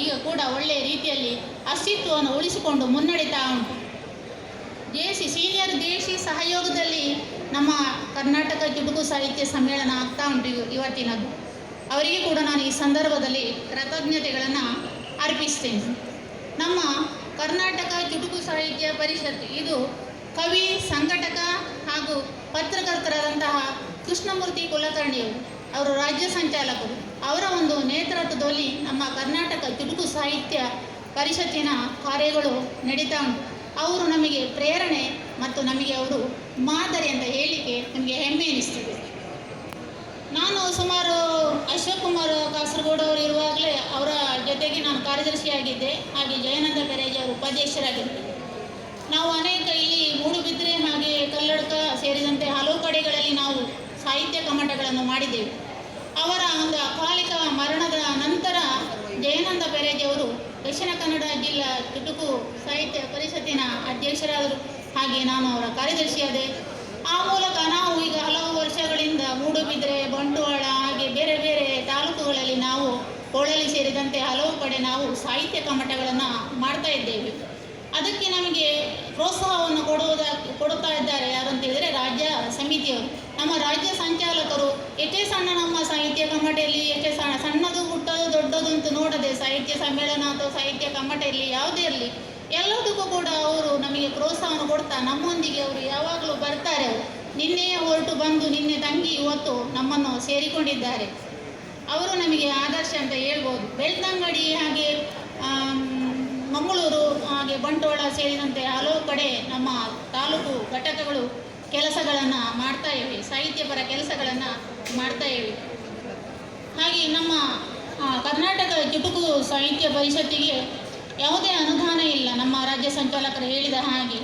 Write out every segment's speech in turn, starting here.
ಈಗ ಕೂಡ ಒಳ್ಳೆಯ ರೀತಿಯಲ್ಲಿ ಅಸ್ತಿತ್ವವನ್ನು ಉಳಿಸಿಕೊಂಡು ಮುನ್ನಡೀತಾ ಉಂಟು. ದೇಶಿ ಸೀನಿಯರ್ ದೇಶಿ ಸಹಯೋಗದಲ್ಲಿ ನಮ್ಮ ಕರ್ನಾಟಕ ಚುಟುಕು ಸಾಹಿತ್ಯ ಸಮ್ಮೇಳನ ಆಗ್ತಾ ಉಂಟು ಇವ- ಇವತ್ತಿನದು. ಅವರಿಗೆ ಕೂಡ ನಾನು ಈ ಸಂದರ್ಭದಲ್ಲಿ ಕೃತಜ್ಞತೆಗಳನ್ನು ಅರ್ಪಿಸ್ತೇನೆ. ನಮ್ಮ ಕರ್ನಾಟಕ ಚುಟುಕು ಸಾಹಿತ್ಯ ಪರಿಷತ್ ಇದು ಕವಿ, ಸಂಘಟಕ ಹಾಗೂ ಪತ್ರಕರ್ತರಾದಂತಹ ಕೃಷ್ಣಮೂರ್ತಿ ಕುಲಕರ್ಣಿಯವರು, ಅವರು ರಾಜ್ಯ ಸಂಚಾಲಕರು. ನೇತೃತ್ವದಲ್ಲಿ ನಮ್ಮ ಕರ್ನಾಟಕ ಚುಟುಕು ಸಾಹಿತ್ಯ ಪರಿಷತ್ತಿನ ಕಾರ್ಯಗಳು ನಡೀತಾ ಉಂಟು ಅವರು ನಮಗೆ ಪ್ರೇರಣೆ ಮತ್ತು ನಮಗೆ ಅವರು ಮಾದರಿ ಅಂತ ಹೇಳಿಕೆ ನಮಗೆ ಹೆಮ್ಮೆ ಎನಿಸ್ತದೆ. ನಾನು ಸುಮಾರು ಅಶೋಕ್ ಕುಮಾರ್ ಕಾಸರಗೋಡು ಅವರು ಇರುವಾಗಲೇ ಅವರ ಜೊತೆಗೆ ನಾನು ಕಾರ್ಯದರ್ಶಿಯಾಗಿದ್ದೆ. ಹಾಗೆ ಜಯಾನಂದ ಬೆರೇಜ್ ಅವರು ಉಪಾಧ್ಯಕ್ಷರಾಗಿದ್ದೆ. ನಾವು ಅನೇಕ ಇಲ್ಲಿ ಮೂಡುಬಿದ್ರೆ, ಹಾಗೆ ಕಲ್ಲಡ್ಕ ಸೇರಿದಂತೆ ಹಲವು ಕಡೆಗಳಲ್ಲಿ ನಾವು ಸಾಹಿತ್ಯ ಕಮಟಗಳನ್ನು ಮಾಡಿದ್ದೇವೆ. ಅವರ ಒಂದು ಅಕಾಲಿಕ ಮರಣದ ನಂತರ ಜಯನಂದ ಬೆರೆಗೆಯವರು ದಕ್ಷಿಣ ಕನ್ನಡ ಜಿಲ್ಲಾ ಚುಟುಕು ಸಾಹಿತ್ಯ ಪರಿಷತ್ತಿನ ಅಧ್ಯಕ್ಷರಾದರು. ಹಾಗೆ ನಾನು ಅವರ ಕಾರ್ಯದರ್ಶಿಯಾದೆ. ಆ ಮೂಲಕ ನಾವು ಈಗ ಹಲವು ವರ್ಷಗಳಿಂದ ಮೂಡುಬಿದ್ರೆ, ಬಂಟ್ವಾಳ, ಹಾಗೆ ಬೇರೆ ಬೇರೆ ತಾಲೂಕುಗಳಲ್ಲಿ ನಾವು ಕೋಳಲಿ ಸೇರಿದಂತೆ ಹಲವು ಕಡೆ ನಾವು ಸಾಹಿತ್ಯ ಕಮಟಗಳನ್ನು ಮಾಡ್ತಾ ಇದ್ದೇವೆ. ಅದಕ್ಕೆ ನಮಗೆ ಪ್ರೋತ್ಸಾಹವನ್ನು ಕೊಡುವುದ, ಕೊಡುತ್ತಾ ಇದ್ದಾರೆ ಯಾರು ಅಂತ ಹೇಳಿದರೆ ರಾಜ್ಯ ಸಮಿತಿಯವರು. ನಮ್ಮ ರಾಜ್ಯ ಸಂಚಾಲಕರು ಎಷ್ಟೇ ಸಣ್ಣ ನಮ್ಮ ಸಾಹಿತ್ಯ ಕಮ್ಮಟೆಯಲ್ಲಿ ಎಷ್ಟೇ ಸಣ್ಣ ಸಣ್ಣದು ಪುಟ್ಟದು ದೊಡ್ಡದು ಅಂತ ನೋಡದೆ ಸಾಹಿತ್ಯ ಸಮ್ಮೇಳನ ಅಥವಾ ಸಾಹಿತ್ಯ ಕಮ್ಮಟೆಯಲ್ಲಿ ಯಾವುದೇ ಇರಲಿ, ಎಲ್ಲದಕ್ಕೂ ಕೂಡ ಅವರು ನಮಗೆ ಪ್ರೋತ್ಸಾಹವನ್ನು ಕೊಡ್ತಾ, ನಮ್ಮೊಂದಿಗೆ ಅವರು ಯಾವಾಗಲೂ ಬರ್ತಾರೆ ಅವರು. ನಿನ್ನೆಯೇ ಹೊರಟು ಬಂದು, ನಿನ್ನೆ ತಂಗಿ ಇವತ್ತು ನಮ್ಮನ್ನು ಸೇರಿಕೊಂಡಿದ್ದಾರೆ. ಅವರು ನಮಗೆ ಆದರ್ಶ ಅಂತ ಹೇಳ್ಬೋದು. ಬೆಳ್ತಂಗಡಿ ಹಾಗೆ ಮಂಗಳೂರು ಹಾಗೆ ಬಂಟ್ವಾಳ ಸೇರಿದಂತೆ ಹಲವು ಕಡೆ ನಮ್ಮ ತಾಲೂಕು ಘಟಕಗಳು ಕೆಲಸಗಳನ್ನು ಮಾಡ್ತಾ ಇವೆ ಸಾಹಿತ್ಯಪರ ಕೆಲಸಗಳನ್ನು ಮಾಡ್ತಾ ಇವೆ. ಹಾಗೆ ನಮ್ಮ ಕರ್ನಾಟಕ ಚುಟುಕು ಸಾಹಿತ್ಯ ಪರಿಷತ್ತಿಗೆ ಯಾವುದೇ ಅನುದಾನ ಇಲ್ಲ, ನಮ್ಮ ರಾಜ್ಯ ಸಂಚಾಲಕರು ಹೇಳಿದ ಹಾಗೆ.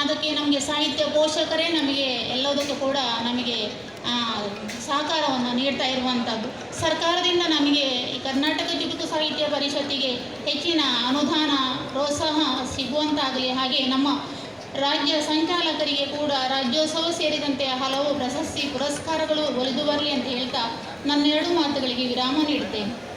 ಅದಕ್ಕೆ ನಮಗೆ ಸಾಹಿತ್ಯ ಪೋಷಕರೇ ನಮಗೆ ಎಲ್ಲದಕ್ಕೂ ಕೂಡ ನಮಗೆ ಸಹಕಾರವನ್ನು ನೀಡ್ತಾ ಇರುವಂಥದ್ದು. ಸರ್ಕಾರದಿಂದ ನಮಗೆ ಈ ಕರ್ನಾಟಕ ಚುಟುಕು ಸಾಹಿತ್ಯ ಪರಿಷತ್ತಿಗೆ ಹೆಚ್ಚಿನ ಅನುದಾನ ಪ್ರೋತ್ಸಾಹ ಸಿಗುವಂತಾಗಲಿ ಹಾಗೆ ನಮ್ಮ ರಾಜ್ಯ ಸಂಚಾಲಕರಿಗೆ ಕೂಡ ರಾಜ್ಯೋತ್ಸವ ಸೇರಿದಂತೆ ಹಲವು ಪ್ರಶಸ್ತಿ ಪುರಸ್ಕಾರಗಳು ಒಲಿದು ಬರಲಿ ಅಂತ ಹೇಳ್ತಾ ನನ್ನೆರಡು ಮಾತುಗಳಿಗೆ ವಿರಾಮ ನೀಡುತ್ತೇನೆ.